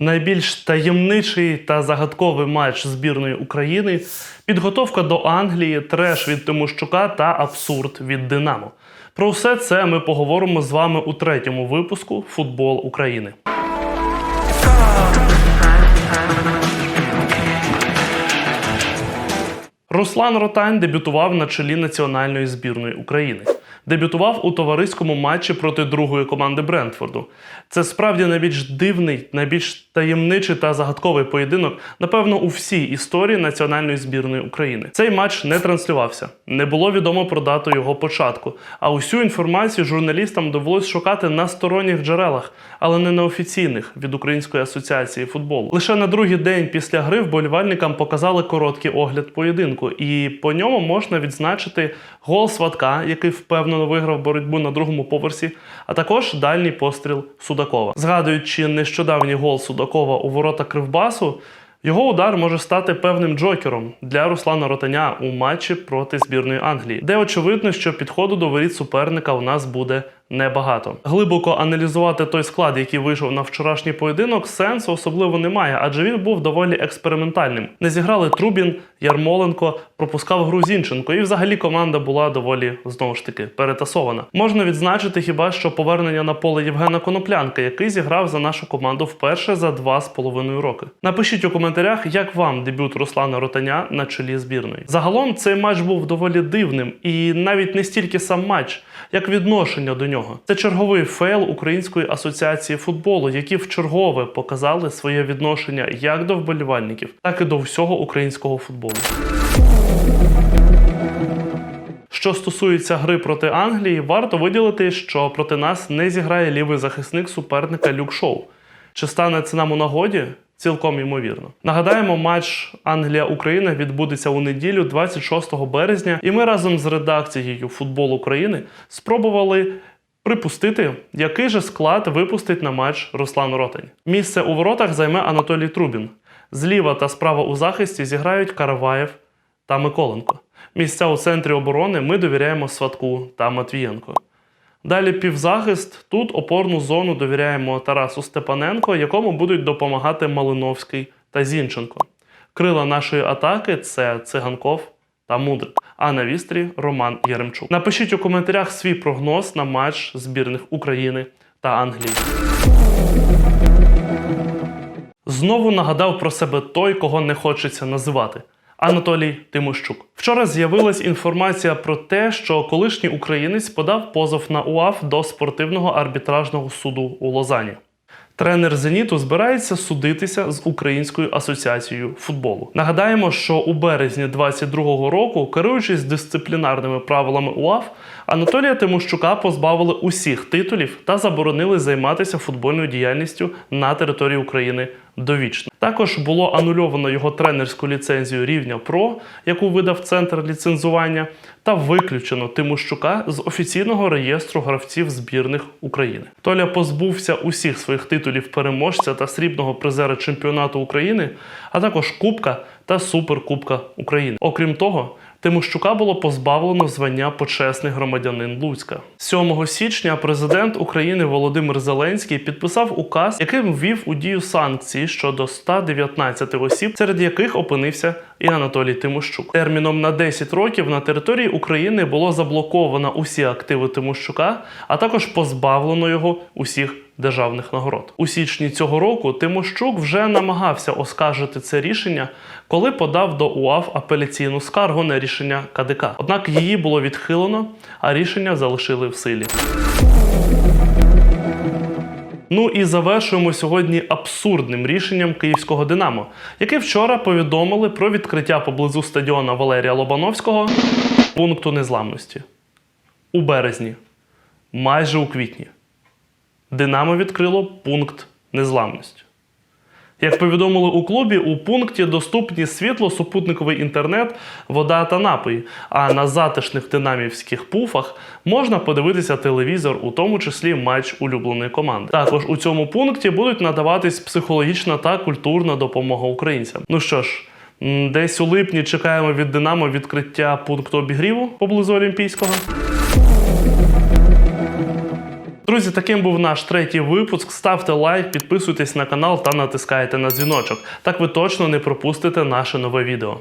Найбільш таємничий та загадковий матч збірної України, підготовка до Англії, треш від Тимощука та абсурд від Динамо. Про все це ми поговоримо з вами у третьому випуску Футбол України. Руслан Ротань дебютував на чолі національної збірної України. Дебютував у товариському матчі проти другої команди Брентфорду. Це справді найбільш дивний, найбільш таємничий та загадковий поєдинок, напевно, у всій історії національної збірної України. Цей матч не транслювався, не було відомо про дату його початку. А усю інформацію журналістам довелось шукати на сторонніх джерелах, але не на офіційних від Української асоціації футболу. Лише на другий день після гри вболівальникам показали короткий огляд поєдинку, і по ньому можна відзначити гол сватка, який впевнено виграв боротьбу на другому поверсі, а також дальній постріл Судакова. Згадуючи нещодавній гол Судакова у ворота Кривбасу. Його удар може стати певним джокером для Руслана Ротаня у матчі проти збірної Англії, де очевидно, що підходу до воріт суперника у нас буде небагато. Глибоко аналізувати той склад, який вийшов на вчорашній поєдинок, сенсу особливо немає, адже він був доволі експериментальним. Не зіграли Трубін, Ярмоленко, пропускав гру Зінченко, і взагалі команда була доволі знову ж таки перетасована. Можна відзначити хіба що повернення на поле Євгена Коноплянка, який зіграв за нашу команду вперше за два з половиною роки. Напишіть у коментарях, як вам дебют Руслана Ротаня на чолі збірної. Загалом цей матч був доволі дивним, і навіть не стільки сам матч, як відношення до нього. Це черговий фейл Української асоціації футболу, які вчергове показали своє відношення як до вболівальників, так і до всього українського футболу. Що стосується гри проти Англії, варто виділити, що проти нас не зіграє лівий захисник суперника Люк Шоу. Чи стане це нам у нагоді? Цілком ймовірно. Нагадаємо, матч Англія-Україна відбудеться у неділю, 26 березня, і ми разом з редакцією Футбол України спробували припустити, який же склад випустить на матч Руслан Ротань. Місце у воротах займе Анатолій Трубін. Зліва та справа у захисті зіграють Караваєв та Миколенко. Місця у центрі оборони ми довіряємо Сватку та Матвієнко. Далі півзахист. Тут опорну зону довіряємо Тарасу Степаненко, якому будуть допомагати Малиновський та Зінченко. Крила нашої атаки це Циганков та Мудрик. А на вістрі Роман Яремчук. Напишіть у коментарях свій прогноз на матч збірних України та Англії. Знову нагадав про себе той, кого не хочеться називати. Анатолій Тимощук. Вчора з'явилась інформація про те, що колишній українець подав позов на УАФ до спортивного арбітражного суду у Лозані. Тренер Зеніту збирається судитися з Українською асоціацією футболу. Нагадаємо, що у березні 22-го року, керуючись дисциплінарними правилами УАФ, Анатолія Тимощука позбавили усіх титулів та заборонили займатися футбольною діяльністю на території України довічно. Також було анульовано його тренерську ліцензію рівня ПРО, яку видав центр ліцензування, та виключено Тимощука з офіційного реєстру гравців збірних України. Толя позбувся усіх своїх титулів переможця та срібного призера чемпіонату України, а також Кубка та Суперкубка України. Окрім того, Тимощука було позбавлено звання почесний громадянин Луцька. 7 січня президент України Володимир Зеленський підписав указ, яким ввів у дію санкції щодо 119 осіб, серед яких опинився і Анатолій Тимощук. Терміном на 10 років на території України було заблоковано усі активи Тимощука, а також позбавлено його усіх державних нагород. У січні цього року Тимощук вже намагався оскаржити це рішення, коли подав до УАФ апеляційну скаргу на рішення КДК. Однак її було відхилено, а рішення залишили в силі. Ну і завершуємо сьогодні абсурдним рішенням київського Динамо, яке вчора повідомили про відкриття поблизу стадіона Валерія Лобановського пункту незламності у березні, майже у квітні. Динамо відкрило пункт незламності. Як повідомили у клубі, у пункті доступні світло, супутниковий інтернет, вода та напої. А на затишних динамівських пуфах можна подивитися телевізор, у тому числі матч улюбленої команди. Також у цьому пункті будуть надаватись психологічна та культурна допомога українцям. Ну що ж. Десь у липні чекаємо від Динамо відкриття пункту обігріву поблизу Олімпійського. Друзі, таким був наш третій випуск. Ставте лайк, підписуйтесь на канал та натискайте на дзвіночок. Так ви точно не пропустите наше нове відео.